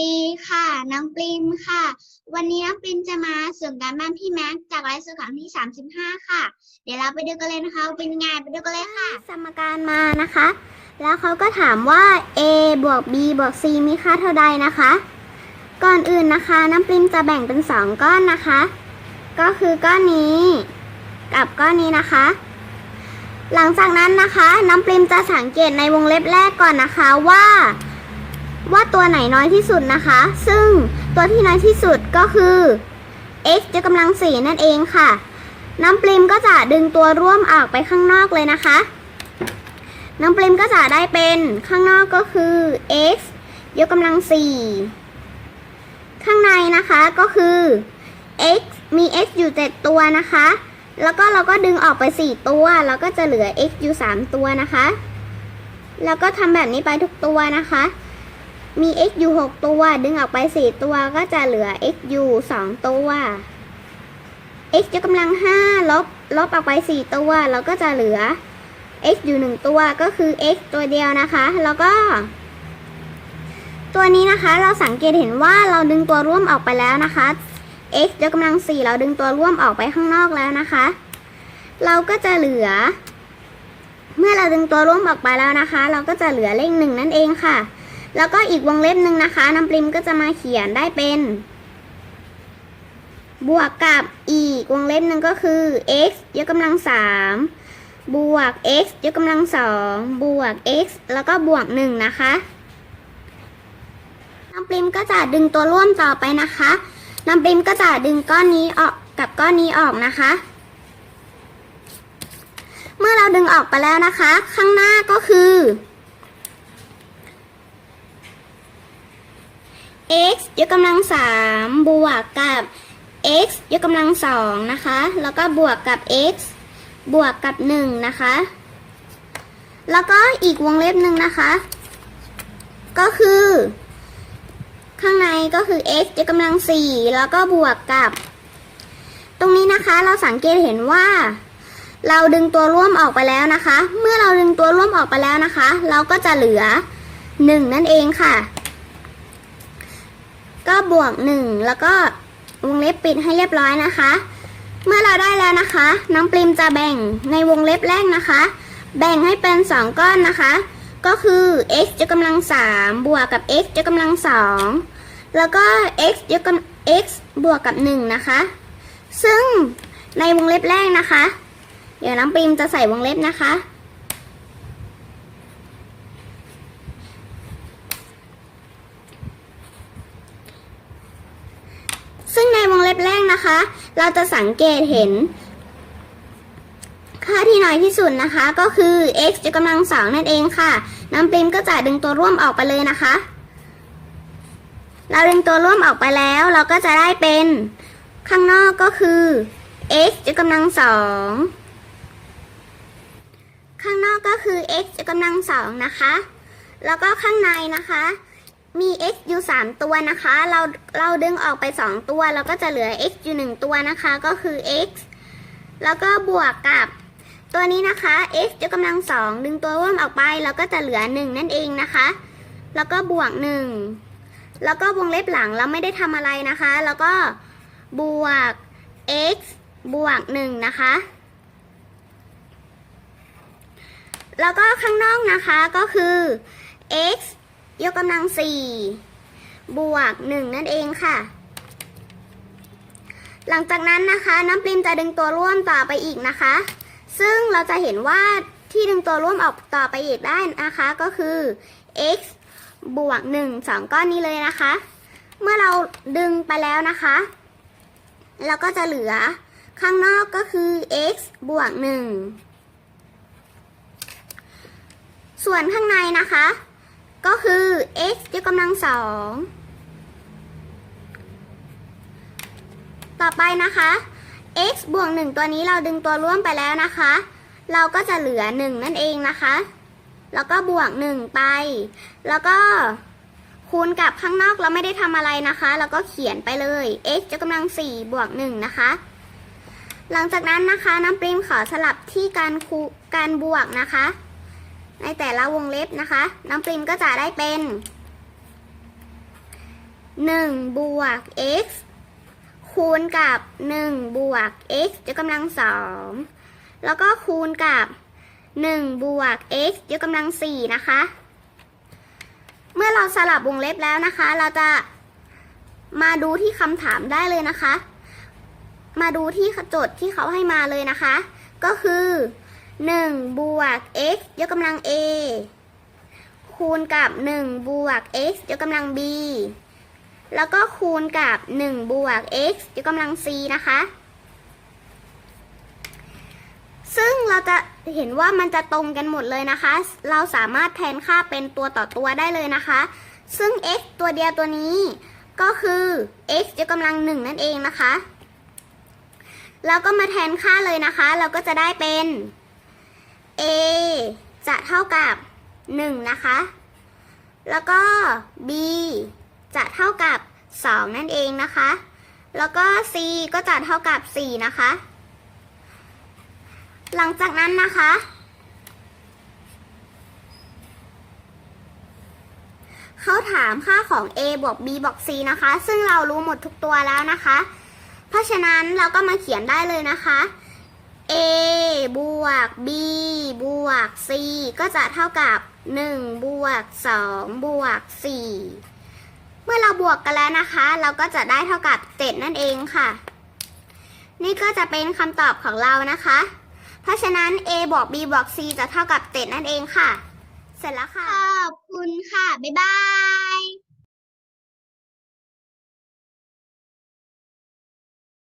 ดีค่ะ น้องปริมค่ะ วันนี้น้องปริมจะมาส่งการบ้านพี่แม็กจากรายสื่อครั้งที่ 35 ค่ะ เดี๋ยวเราไปดูกันเลยนะคะเป็นยังไงไปดูกันเลยค่ะ สมการมานะคะ แล้วเขาก็ถามว่า a บวก b บวก c มีค่าเท่าใดนะคะ ก่อนอื่นนะคะ น้ำปริมจะแบ่งเป็น 2 ก้อนนะคะ ก็คือก้อนนี้ กับก้อนนี้นะคะ หลังจากนั้นนะคะ น้ำปริมจะสังเกตในวงเล็บแรกก่อนนะคะว่า ว่าตัวไหนน้อยที่สุดนะคะ ซึ่งตัวที่น้อยที่สุดก็คือ x ยกกำลังสี่นั่นเองค่ะ น้ำปริมก็จะดึงตัวร่วมออกไปข้างนอกเลยนะคะ น้ำปริมก็จะได้เป็นข้างนอกก็คือ x ยกกำลังสี่ข้างในนะคะก็คือ x มี x อยู่ 7 ตัวนะคะ แล้วก็เราก็ดึงออกไป 4 ตัว แล้วก็จะเหลือ x อยู่ 3 ตัวนะคะ แล้วก็ทำแบบนี้ไปทุกตัวนะคะ มี x อยู่6ตัว ดึงออกไป 4 ตัวก็จะเหลือ x อยู่2ตัว x ยกกำลัง 5 ลบ ลบออกไป 4 ตัวแล้วก็จะเหลือ x อยู่ 1 ตัวก็คือ x ตัวเดียวนะคะ แล้วก็ ตัวนี้นะคะเราสังเกตเห็นว่าเราดึงตัวร่วมออกไปแล้วนะคะ x ยกกำลัง 4 เราดึงตัวร่วมออกไปข้างนอกแล้วนะคะ เราก็จะเหลือ เมื่อเราดึงตัวร่วมออกไปแล้วนะคะ เราก็จะเหลือเลขหนึ่งนั่นเองค่ะ แล้วก็อีกวงเล็บหนึ่งนะคะน้ำปริมก็จะมาเขียนได้เป็น บวกกับอีกวงเล็บหนึ่งก็คือ x ยกกำลังสามบวก x ยกกำลังสองบวก x แล้วก็บวกหนึ่งนะคะน้ำปริมก็จะดึงตัวร่วมต่อไปนะคะน้ำปริมก็จะดึงก้อนนี้ออกกับก้อนนี้ออกนะคะ เมื่อเราดึงออกไปแล้วนะคะ ข้างหน้าก็คือ x ยกกำลังสามบวกกับ x ยกกำลังสองนะคะ แล้วก็บวกกับ x บวกกับหนึ่งนะคะ แล้วก็อีกวงเล็บหนึ่งนะคะ ก็คือ ข้างในก็คือ x ยกกำลังสี่แล้วก็บวกกับ ตรงนี้นะคะเราสังเกตเห็นว่าเราดึงตัวร่วมออกไปแล้วนะคะ เมื่อเราดึงตัวร่วมออกไปแล้วนะคะ เราก็จะเหลือหนึ่งนั่นเองค่ะ ก็บวกหนึ่งแล้วก็วงเล็บปิดให้เรียบร้อยนะคะ เมื่อเราได้แล้วนะคะ น้องปริมจะแบ่งในวงเล็บแรกนะคะ แบ่งให้เป็นสองก้อนนะคะ ก็คือ x ยกกำลังสามบวกกับ x ยกกำลังสองแล้วก็ x ยกกำ x บวกกับหนึ่งนะคะ ซึ่งในวงเล็บแรกนะคะ เดี๋ยวน้องปริมจะใส่วงเล็บนะคะ ซึ่งในวงเล็บแรก นะคะ เราจะสังเกตเห็น ค่าที่น้อยที่สุดนะคะ ก็คือ x ยกกำลังสองนั่นเองค่ะน้ำปริมก็จะดึงตัวร่วมออกไปเลยนะคะ เราดึงตัวร่วมออกไปแล้ว เราก็จะได้เป็นข้างนอกก็คือ x ยกกำลังสองข้างนอกก็คือ x ยกกำลังสองนะคะ แล้วก็ข้างในนะคะ มี x อยู่ 3 ตัวนะคะ เราเราดึงออกไป 2 ตัวเราก็จะเหลือ x อยู่ 1 ตัวนะคะ ก็คือ x แล้วก็บวกกับตัวนี้นะคะ x ยกกำลังสองดึงตัวร่วมออกไปเราก็จะเหลือ 1 นั่นเองนะคะ แล้วก็บวก 1 แล้วก็วงเล็บหลังเราไม่ได้ทำอะไรนะคะ แล้วก็บวก x บวก 1 นะคะ แล้วก็ข้างนอกนะคะก็คือ x ยกกำลังสี่บวกหนึ่งนั่นเองค่ะ หลังจากนั้นนะคะน้ำปริมจะดึงตัวร่วมต่อไปอีกนะคะ ซึ่งเราจะเห็นว่าที่ดึงตัวร่วมออกต่อไปอีกได้นะคะก็คือ x บวกหนึ่งสองก้อนนี้เลยนะคะ เมื่อเราดึงไปแล้วนะคะ เราก็จะเหลือข้างนอกก็คือ x บวกหนึ่งส่วนข้างในนะคะ ก็คือ x ยกกำลังสอง ต่อไปนะคะ x บวกหนึ่งตัวนี้เราดึงตัวร่วมไปแล้วนะคะ เราก็จะเหลือหนึ่งนั่นเองนะคะ แล้วก็บวกหนึ่งไป แล้วก็คูณกับข้างนอกเราไม่ได้ทำอะไรนะคะแล้วก็เขียนไปเลย x ยกกำลังสี่บวกหนึ่งนะคะ หลังจากนั้นนะคะน้ำปริมขอสลับที่การคูการบวกนะคะ ในแต่ละวงเล็บนะคะ น้องปริมก็จะได้เป็น 1 บวก x คูณกับ 1 บวก x ยกกำลังสองแล้วก็คูณกับ 1 บวก x ยกกำลังสี่นะคะ เมื่อเราสลับวงเล็บแล้วนะคะ เราจะมาดูที่คำถามได้เลยนะคะ มาดูที่โจทย์ที่เขาให้มาเลยนะคะ ก็คือ 1 บวก x ยกกำลัง a คูณกับ 1 บวก x ยกกำลัง b แล้วก็คูณกับ 1 บวก x ยกกำลัง c นะคะ ซึ่งเราจะเห็นว่ามันจะตรงกันหมดเลยนะคะ เราสามารถแทนค่าเป็นตัวต่อตัวได้เลยนะคะ ซึ่ง x ตัวเดียวตัวนี้ก็คือ x ยกกำลัง 1 นั่นเองนะคะ แล้วก็มาแทนค่าเลยนะคะ เราก็จะได้เป็น a จะเท่ากับ 1 นะคะ แล้วก็ b จะเท่ากับ 2 นั่นเองนะคะ แล้วก็ c ก็จะเท่ากับ 4 นะคะ หลังจากนั้นนะคะ เขาถามค่าของ a บวก b บวก c นะคะ ซึ่งเรารู้หมดทุกตัวแล้วนะคะ เพราะฉะนั้นเราก็มาเขียนได้เลยนะคะ a บวก b บวก c ก็จะเท่ากับ 1 บวก 2 บวก 4 เมื่อเราบวกกันแล้วนะคะ เราก็จะได้เท่ากับ 7 นั่นเองค่ะ นี่ก็จะเป็นคำตอบของเรานะคะ เพราะฉะนั้น a บวก b บวก c จะเท่ากับ 7 นั่นเองค่ะ เสร็จแล้วค่ะ ขอบคุณค่ะ บ๊ายบาย